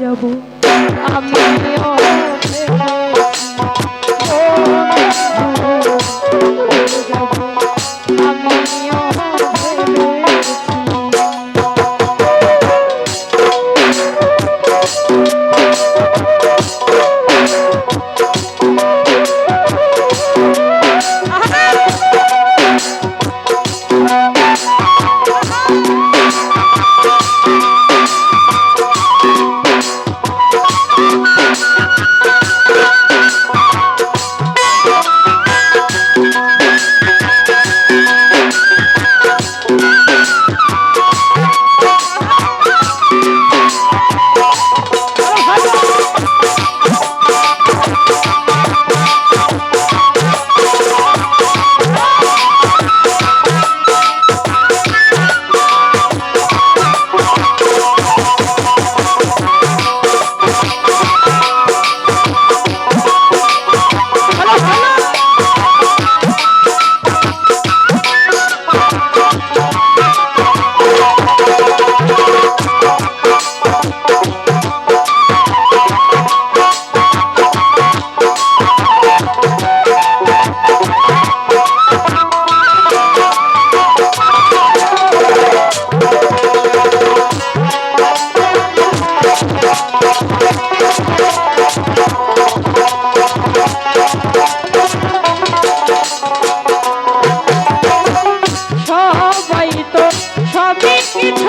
যাব। আমি আমিও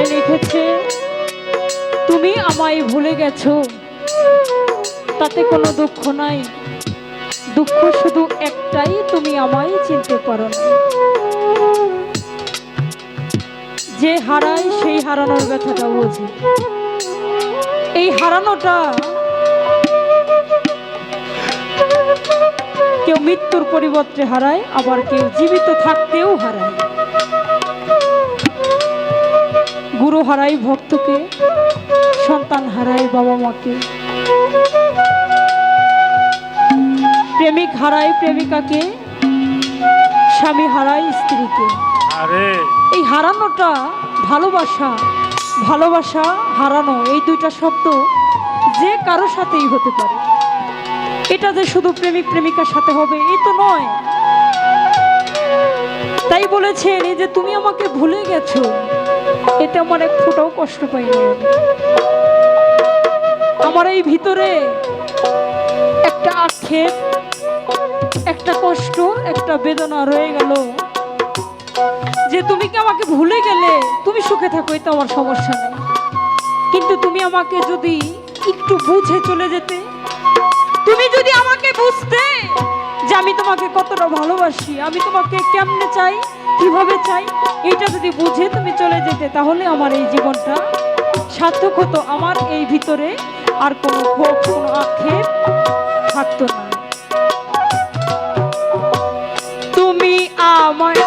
গানে লিখেছে তুমি আমায় ভুলে গেছো। তাতে কোনো দুঃখ নাই। দুঃখ শুধু একটাই, তুমি আমায় চিনতে পারো যে হারায় সেই হারানোর ব্যথাটা বোঝে। এই হারানোটা কেউ মৃত্যুর পরিবর্তে হারায়, আবার কেউ জীবিত থাকতেও হারায়। গুরু হারাই ভক্তকে সন্তান হারায় বাবা মাকে। প্রেমিক হারায় প্রেমিকাকে স্বামী হারায় স্ত্রীকে। এই হারানোটা ভালোবাসা ভালোবাসা হারানো এই দুইটা শব্দ যে কারও সাথেই হতে পারে। এটা যে শুধু প্রেমিক প্রেমিকার সাথে হবে এই তো নয়। তাই বলেছেন এই যে তুমি আমাকে ভুলে গেছো এতে আমার এক ফোটাও কষ্ট আমি। আমার এই ভিতরে একটা আক্ষেপ, একটা কষ্ট, একটা বেদনা রয়ে গেল যে তুমি কি আমাকে ভুলে গেলে তুমি সুখে থাকো, এতে আমার সমস্যা নেই কিন্তু তুমি আমাকে যদি একটু বুঝে চলে যেতে, তুমি যদি আমাকে বুঝতে যে আমি তোমাকে কতটা ভালোবাসি, আমি তোমাকে কেমনে চাই, কীভাবে চাই, এটা যদি বুঝে তুমি চলে যেতে, তাহলে আমার এই জীবনটা সার্থক হতো। আমার এই ভিতরে আর কোনো ক্ষোভ, কোনো আক্ষেপ থাকতো না। তুমি আমায়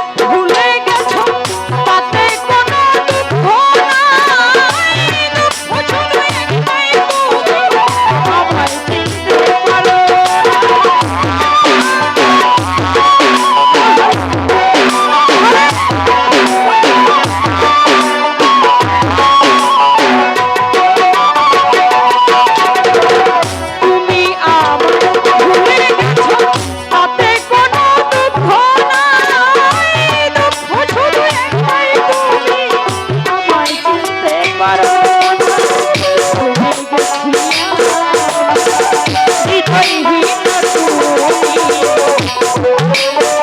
তুমি